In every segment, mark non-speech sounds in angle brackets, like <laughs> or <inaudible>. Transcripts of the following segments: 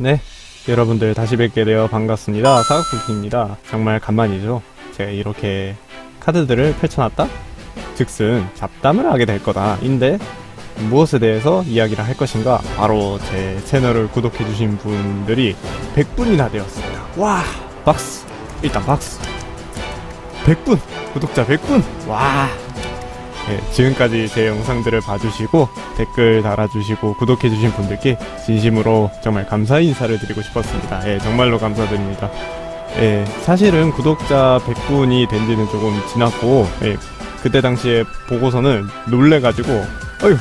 네, 여러분들 다시 뵙게 되어 반갑습니다. 사각쿠키입니다. 정말 간만이죠. 제가 이렇게 카드들을 펼쳐놨다? 즉슨 잡담을 하게 될 거다. 인데, 무엇에 대해서 이야기를 할 것인가? 바로 제 채널을 구독해주신 분들이 100분이나 되었습니다. 와! 박스! 일단 박스! 100분! 구독자 100분! 와! 네, 지금까지 제 영상들을 봐주시고 댓글 달아주시고 구독해주신 분들께 진심으로 정말 감사 인사를 드리고 싶었습니다. 예, 정말로 감사드립니다. 예, 사실은 구독자 100분이 된 지는 조금 지났고, 예, 그때 당시에 보고서는 놀래가지고, 어휴,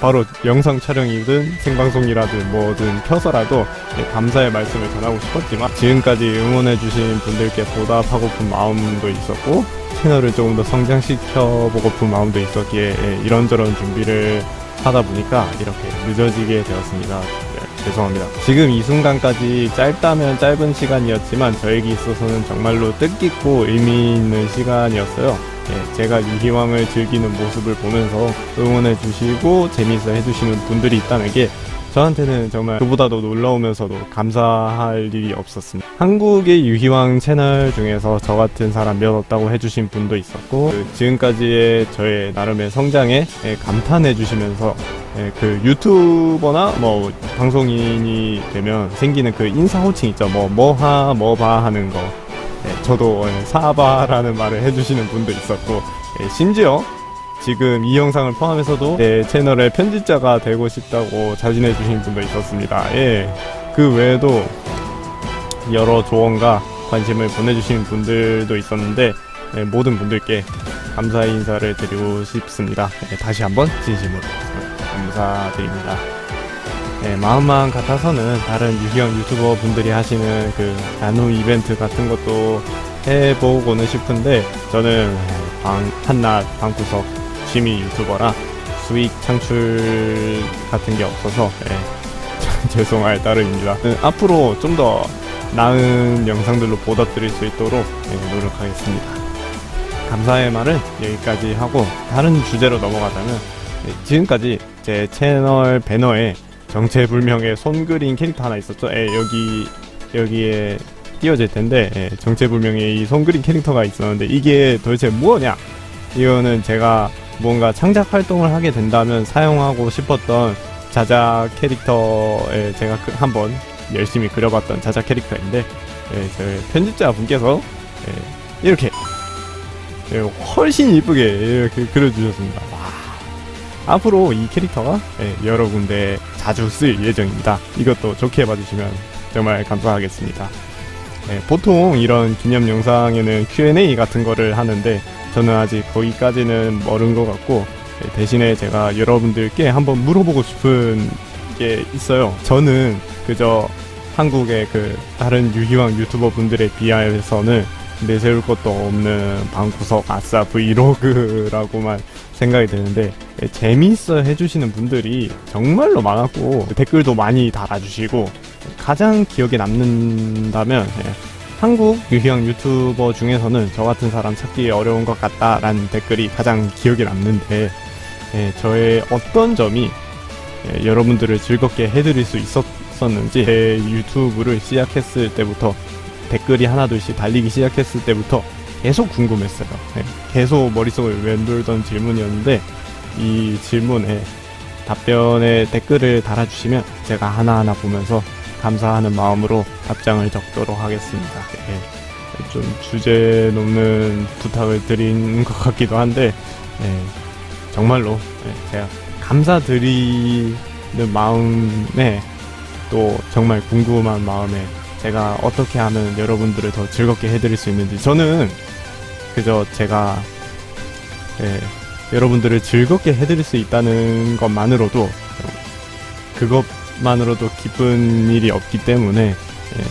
바로 영상 촬영이든 생방송이라든 뭐든 켜서라도 예, 감사의 말씀을 전하고 싶었지만 지금까지 응원해주신 분들께 보답하고픈 마음도 있었고 채널을 조금 더 성장시켜보고픈 마음도 있었기에 예, 이런저런 준비를 하다 보니까 이렇게 늦어지게 되었습니다. 네, 죄송합니다. 지금 이 순간까지 짧다면 짧은 시간이었지만 저에게 있어서는 정말로 뜻깊고 의미 있는 시간이었어요. 예, 제가 유희왕을 즐기는 모습을 보면서 응원해 주시고 재미있어 해주시는 분들이 있다는 게 저한테는 정말 그보다도 놀라우면서도 감사할 일이 없었습니다. 한국의 유희왕 채널 중에서 저 같은 사람 몇 없다고 해주신 분도 있었고 그 지금까지의 저의 나름의 성장에 예, 감탄해 주시면서 예, 그 유튜버나 뭐 방송인이 되면 생기는 그 인사 호칭 있죠. 뭐 뭐하 뭐봐 하는 거. 예, 저도 예, 사바라는 말을 해주시는 분도 있었고 예, 심지어 지금 이 영상을 포함해서도 내 채널의 편집자가 되고 싶다고 자진해 주신 분도 있었습니다. 예. 그 외에도 여러 조언과 관심을 보내주신 분들도 있었는데 예, 모든 분들께 감사의 인사를 드리고 싶습니다. 예, 다시 한번 진심으로 감사드립니다. 예, 마음만 같아서는 다른 유희영 유튜버 분들이 하시는 그 나눔 이벤트 같은 것도 해보고는 싶은데 저는 방, 한낮 방구석 취미 유튜버라 수익 창출 같은 게 없어서 예, <laughs> 죄송할 따름입니다. 음, 앞으로 좀 더 나은 영상들로 보답드릴 수 있도록 예, 노력하겠습니다. 감사의 말은 여기까지 하고 다른 주제로 넘어가자면 예, 지금까지 제 채널 배너에 정체불명의 손 그린 캐릭터 하나 있었죠. 예, 여기 여기에 띄워질 텐데 예, 정체불명의 이 손 그린 캐릭터가 있었는데 이게 도대체 뭐냐? 이거는 제가 뭔가 창작 활동을 하게 된다면 사용하고 싶었던 자작 캐릭터에 제가 그- 한번 열심히 그려봤던 자작 캐릭터인데 예, 저희 편집자 분께서 예, 이렇게 예, 훨씬 이쁘게 이렇게 그려주셨습니다. 와. 앞으로 이 캐릭터가 예, 여러 군데 자주 쓸 예정입니다. 이것도 좋게 봐주시면 정말 감사하겠습니다. 예, 보통 이런 기념 영상에는 Q&A 같은 거를 하는데 저는 아직 거기까지는 멀은 것 같고 예, 대신에 제가 여러분들께 한번 물어보고 싶은 게 있어요. 저는 그저 한국의 그 다른 유희왕 유튜버 분들에 비하해서는 내세울 것도 없는 방구석 아싸 브이로그라고만 생각이 되는데 예, 재미있어 해주시는 분들이 정말로 많았고 댓글도 많이 달아주시고 가장 기억에 남는다면 예, 한국 유희왕 유튜버 중에서는 저 같은 사람 찾기 어려운 것 같다라는 댓글이 가장 기억에 남는데 예, 저의 어떤 점이 예, 여러분들을 즐겁게 해드릴 수 있었는지 제 유튜브를 시작했을 때부터 댓글이 하나둘씩 달리기 시작했을 때부터 계속 궁금했어요. 예, 계속 머릿속을 맴돌던 질문이었는데 이 질문에 답변에 댓글을 달아주시면 제가 하나하나 보면서 감사하는 마음으로 답장을 적도록 하겠습니다. 예, 좀 주제 넘는 부탁을 드린 것 같기도 한데 예, 정말로 예, 제가 감사드리는 마음에 또 정말 궁금한 마음에 제가 어떻게 하면 여러분들을 더 즐겁게 해드릴 수 있는지 저는 그저 제가 예, 여러분들을 즐겁게 해드릴 수 있다는 것만으로도 그것 만으로도 기쁜 일이 없기 때문에 예,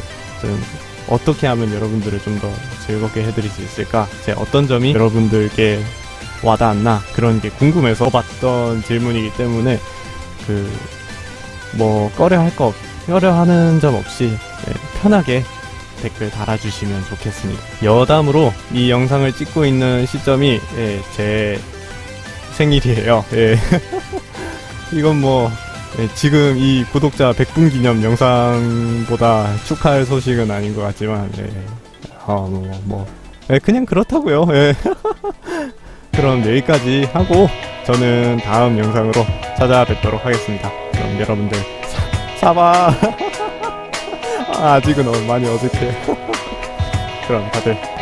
저는 어떻게 하면 여러분들을 좀 더 즐겁게 해드릴 수 있을까 제 어떤 점이 여러분들께 와닿았나 그런 게 궁금해서 봤던 질문이기 때문에 그 뭐 꺼려 할 거 꺼려 하는 점 없이 예, 편하게 댓글 달아주시면 좋겠습니다. 여담으로 이 영상을 찍고 있는 시점이 예, 제 생일이에요. 예. <laughs> 이건 뭐 네, 지금 이 구독자 100분 기념 영상보다 축하할 소식은 아닌 것 같지만, 네. 어, 뭐, 뭐. 네, 그냥 그렇다고요 예. <laughs> 그럼 여기까지 하고, 저는 다음 영상으로 찾아뵙도록 하겠습니다. 그럼 여러분들, 사, 사바! <laughs> 아, 아직은 어- 많이 어색해. <laughs> 그럼 다들